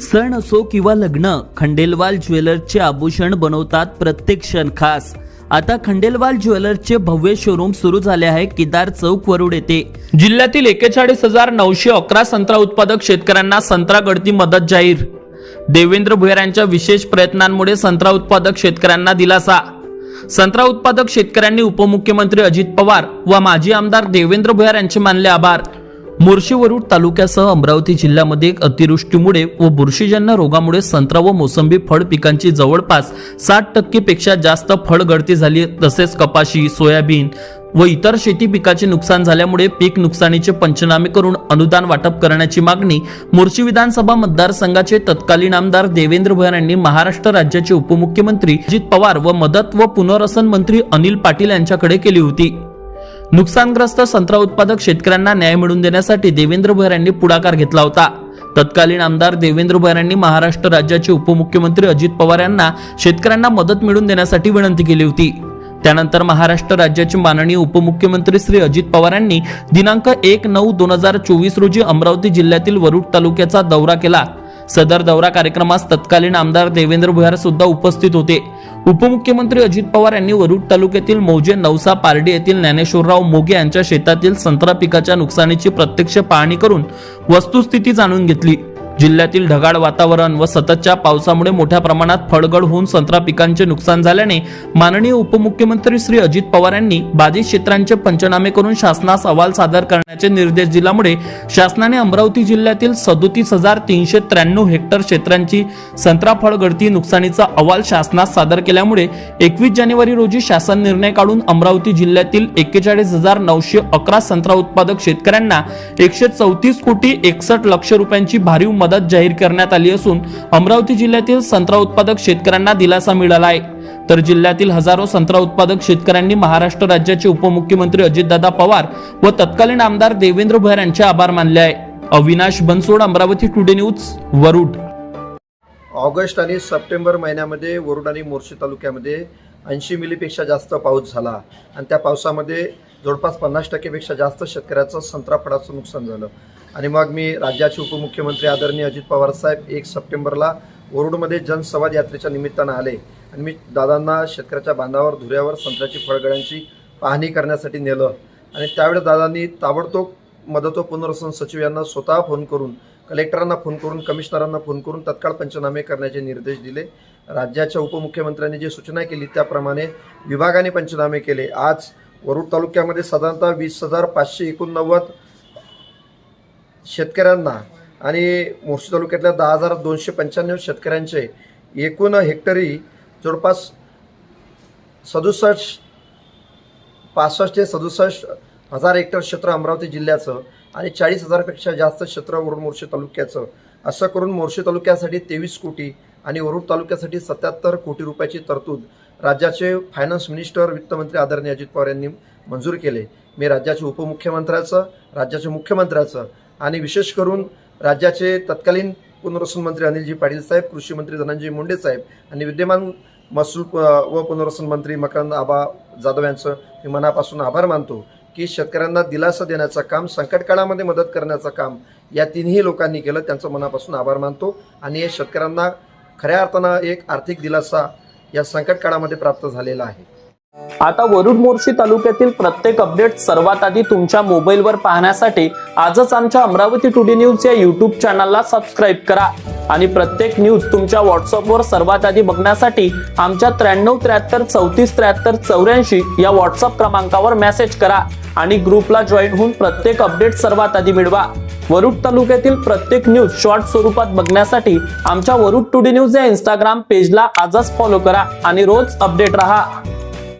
सण असो किंवा लग्न खंडेलवाल ज्वेलर्सचे आभूषण बनवतात प्रत्येक क्षण खास. आता खंडेलवाल ज्वेलर्सचे भव्य शोरूम सुरू झाले आहे केदार चौक वरुड येथे. जिल्ह्यातील एकेचाळीस हजार नऊशे अकरा संत्रा उत्पादक शेतकऱ्यांना संत्रा गळती मदत जाहीर. देवेंद्र भुयार यांच्या विशेष प्रयत्नांमुळे संत्रा उत्पादक शेतकऱ्यांना दिलासा. संत्रा उत्पादक शेतकऱ्यांनी उपमुख्यमंत्री अजित पवार व माजी आमदार देवेंद्र भुयार यांचे मानले आभार. मोर्शीवरुड तालुक्यासह अमरावती जिल्ह्यामध्ये अतिवृष्टीमुळे व बुरशीजन्य रोगामुळे संत्रा व मोसंबी फळ पिकांची जवळपास साठ टक्केपेक्षा जास्त फळ गळती झाली तसेच कपाशी सोयाबीन व इतर शेती पिकाचे नुकसान झाल्यामुळे पीक नुकसानीचे पंचनामे करून अनुदान वाटप करण्याची मागणी मोर्शी विधानसभा मतदारसंघाचे तत्कालीन आमदार देवेंद्र भोयर यांनी महाराष्ट्र राज्याचे उपमुख्यमंत्री अजित पवार व मदत व पुनर्वसन मंत्री अनिल पाटील यांच्याकडे केली होती. नुकसानग्रस्त संत्रा उत्पादक शेतकऱ्यांना न्याय मिळवून देण्यासाठी देवेंद्र भोयर यांनी पुढाकार घेतला होता. तत्कालीन आमदार देवेंद्र भोयर यांनी महाराष्ट्र राज्याचे उपमुख्यमंत्री अजित पवार यांना शेतकऱ्यांना मदत मिळवून देण्यासाठी विनंती केली होती. त्यानंतर महाराष्ट्र राज्याचे माननीय उपमुख्यमंत्री श्री अजित पवार यांनी दिनांक एक नऊ दोन हजार चोवीस रोजी अमरावती जिल्ह्यातील वरुड तालुक्याचा दौरा केला. सदर दौरा कार्यक्रमास तत्कालीन आमदार देवेंद्र भुयार सुद्धा उपस्थित होते. उपमुख्यमंत्री अजित पवार यांनी वरुड तालुक्यातील मौजे नवसा पारडी येथील ज्ञानेश्वरराव मोगे यांच्या शेतातील संत्रा पिकाच्या नुकसानीची प्रत्यक्ष पाहणी करून वस्तुस्थिती जाणून घेतली. जिल्ह्यातील ढगाळ वातावरण व सततच्या पावसामुळे मोठ्या प्रमाणात फळगड होऊन संत्रा पिकांचे नुकसान झाल्याने माननीय उपमुख्यमंत्री श्री अजित पवार यांनी बाधित क्षेत्रांचे पंचनामे करून शासनास अहवाल सादर करण्याचे निर्देश दिल्यामुळे शासनाने अमरावती जिल्ह्यातील सदोतीस हजार तीनशे त्र्याण्णव हेक्टर क्षेत्रांची संत्रा फळगळती नुकसानीचा अहवाल शासनास सादर केल्यामुळे एकवीस जानेवारी रोजी शासन निर्णय काढून अमरावती जिल्ह्यातील एक्केचाळीस हजार नऊशे अकरा संत्रा उत्पादक शेतकऱ्यांना एकशे चौतीस कोटी एकसष्ट लक्ष रुपयांची भरीव मदत जाहीर करण्यात आली असून अमरावती जिल्ह्यातील संत्रा उत्पादक शेतकऱ्यांना दिलासा मिळाला आहे. तर जिल्ह्यातील हजारो संत्रा उत्पादक शेतकऱ्यांनी महाराष्ट्र राज्याचे उपमुख्यमंत्री अजितदादा पवार व तत्कालीन आमदार देवेंद्र भोयर यांचे आभार मानले आहे. Avinash Bansod Amravati today news Warud. August आणि सप्टेंबर महिन्यामध्ये वरुड आणि मोर्शी तालुक्यामध्ये ऐंशी मिलीपेक्षा जास्त पाऊस झाला. आणि त्या पावसामध्ये जवळपास पन्नास टक्केपेक्षा जास्त शेतकऱ्याचं संत्रा फळाचं नुकसान झालं. आणि मग मी राज्याचे उपमुख्यमंत्री आदरणीय अजित पवार साहेब एक सप्टेंबरला वरुडमध्ये जनसंवाद यात्रेच्या निमित्तानं आले. आणि मी दादांना शेतकऱ्याच्या बांधावर धुऱ्यावर संत्र्याची फळगड्यांची पाहणी करण्यासाठी नेलं. आणि त्यावेळेस दादांनी ताबडतोब मदत व पुनर्वसन सचिव यांना स्वतः फोन करून कलेक्टरांना फोन करून कमिशनरांना फोन करून तत्काळ पंचनामे करण्याचे निर्देश दिले. राज्याच्या उपमुख्यमंत्र्यांनी जी सूचना केली त्याप्रमाणे विभागाने पंचनामे केले. आज वरुड तालुक्यामध्ये साधारणतः वीस हजार पाचशे एकोणनव्वद शेतकऱ्यांना आणि मोर्शी तालुक्यातल्या दहा हजार दोनशे पंच्याण्णव शेतकऱ्यांचे एकूण हेक्टरी जवळपास सदुसष्ट पासष्ट ते सदुसष्ट हजार हेक्टर क्षेत्र अमरावती जिल्ह्याचं आणि चाळीस हजारपेक्षा जास्त क्षेत्र वरुड मोर्शी तालुक्याचं. असं करून मोर्शी तालुक्यासाठी तेवीस कोटी आणि वरुड तालुक्यासाठी सत्याहत्तर कोटी रुपयाची तरतूद राज्याचे फायनान्स मिनिस्टर वित्तमंत्री आदरणीय अजित पवार यांनी मंजूर केले. मी राज्याचे उपमुख्यमंत्र्याचं राज्याच्या मुख्यमंत्र्याचं आणि विशेष करून राज्याचे तत्कालीन पुनर्वसन मंत्री अनिलजी पाटील साहेब कृषी मंत्री धनंजय मुंडे साहेब आणि विद्यमान महसूल व पुनर्वसन मंत्री मकरंद आबा जाधव यांचं मी मनापासून आभार मानतो की शेतकऱ्यांना दिलासा देण्याचं काम संकट काळामध्ये मदत करण्याचं काम या तिन्ही लोकांनी केलं त्यांचं मनापासून आभार मानतो आणि हे शेतकऱ्यांना खऱ्या अर्थानं एक आर्थिक दिलासा या संकट काळामध्ये प्राप्त झालेला आहे. आता वरुड मोर्शी तालुक्यातील प्रत्येक अपडेट सर्वात आधी तुमच्या मोबाईलवर पाहण्यासाठी आजच आमच्या अमरावती टुडे न्यूज या यूट्यूब चॅनलला सबस्क्राईब करा. आणि प्रत्येक न्यूज तुमच्या व्हॉट्सअपवर सर्वात आधी बघण्यासाठी आमच्या त्र्याण्णव त्र्याहत्तर चौतीस त्र्याहत्तर चौऱ्याऐंशी या व्हॉट्सअप क्रमांकावर मेसेज करा. आणि ग्रुपला जॉईन होऊन प्रत्येक अपडेट सर्वात आधी मिळवा. वरुड तालुक्यातील प्रत्येक न्यूज शॉर्ट स्वरूपात बघण्यासाठी आमच्या वरुड टुडे न्यूज या इंस्टाग्राम पेजला आजच फॉलो करा आणि रोज अपडेट रहा.